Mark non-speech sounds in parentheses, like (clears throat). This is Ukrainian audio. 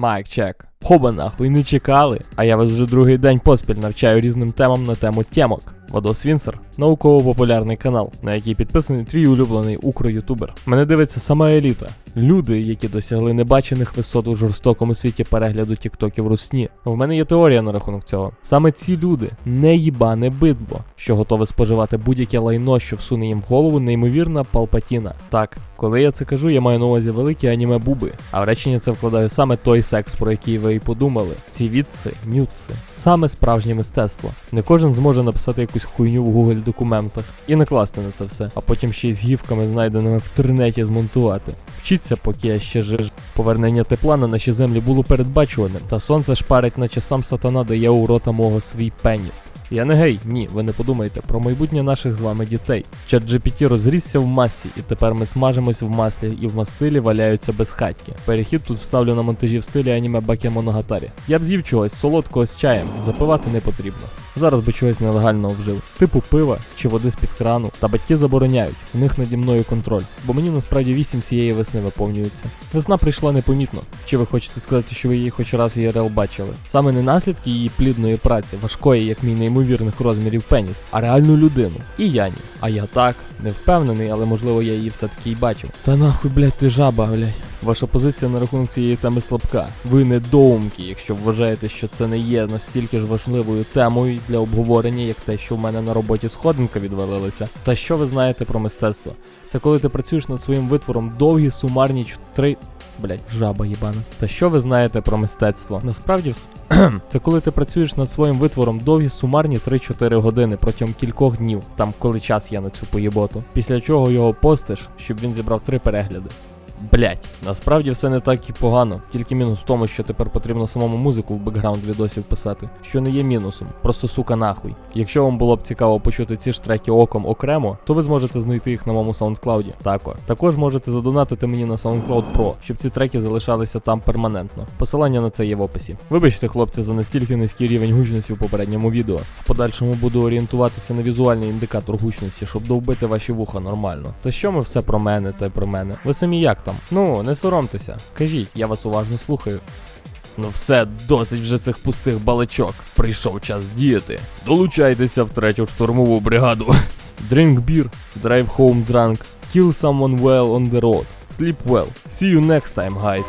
Майк чек. Хоба нахуй не чекали. А я вас вже другий день поспіль навчаю різним темам на тему тємок. Водос Вінсер науково-популярний канал, на який підписаний твій улюблений укро-ютубер. Мене дивиться сама еліта. Люди, які досягли небачених висот у жорстокому світі перегляду тіктоків русні. В мене є теорія на рахунок цього. Саме ці люди не їбане бидло, що готове споживати будь-яке лайно, що всуне їм в голову неймовірна палпатіна. Так, коли я це кажу, я маю на увазі великі аніме буби. А в речення це вкладаю саме той секс, про який ви і подумали. Ці відси, нюци, саме справжнє мистецтво. Не кожен зможе написати якусь хуйню в Google документах і накласти на це все, а потім ще й з гівками, знайденими в тернеті, змонтувати. Вчіться, поки ще ж Повернення тепла на наші землі було передбачуваним, та сонце шпарить, наче сам сатана дає у рота мого свій пеніс. Я не гей, ні, ви не подумайте про майбутнє наших з вами дітей. Чат GPT розрісся в масі, і тепер ми смажимось в маслі і в мастилі валяються безхатьки. Перехід тут вставлю на монтажі в стилі аніме Бакемоногатарі. Я б з'їв чогось солодкого з чаєм, запивати не потрібно. Зараз би чогось нелегального вжив, типу пива чи води з-під крану. Та батьки забороняють, у них наді мною контроль, бо мені насправді вісім цієї весни виповнюється. Весна прийшла непомітно. Чи ви хочете сказати, що ви її хоч раз ІРЛ бачили? Саме не наслідки її плідної праці, важкої, як мій неймовірних розмірів пеніс, а реальну людину. І Яні. А я так, не впевнений, але можливо я її все-таки й бачив. Та нахуй, блядь, ти жаба, блядь. Ваша позиція на рахунок цієї теми слабка. Ви недоумки, якщо вважаєте, що це не є настільки ж важливою темою для обговорення, як те, що в мене на роботі сходинка відвалилася. Та що ви знаєте про мистецтво? Це коли ти працюєш над своїм витвором довгі сумарні три. Блять, жаба їбана. Та що ви знаєте про мистецтво? Насправді вс... (clears throat) це коли ти працюєш над своїм витвором довгі сумарні 3-4 години протягом кількох днів, там коли час є на цю поєботу. Після чого його постиш, щоб він зібрав три перегляди. Блять, насправді все не так і погано. Тільки мінус в тому, що тепер потрібно самому музику в бекграунд відосів писати, що не є мінусом. Просто сука нахуй. Якщо вам було б цікаво почути ці ж треки оком окремо, то ви зможете знайти їх на моєму SoundCloud. Також. Також можете задонатити мені на SoundCloud Pro, щоб ці треки залишалися там перманентно. Посилання на це є в описі. Вибачте, хлопці, за настільки низький рівень гучності в попередньому відео. В подальшому буду орієнтуватися на візуальний індикатор гучності, щоб довбити ваші вуха нормально. Та що ми все про мене та про мене? Ви самі як там? Ну, не соромтеся. Кажіть, я вас уважно слухаю. Ну все, досить вже цих пустих балачок. Прийшов час діяти. Долучайтеся в третю штурмову бригаду. Drink beer, drive home drunk, kill someone well on the road. Sleep well. See you next time, guys.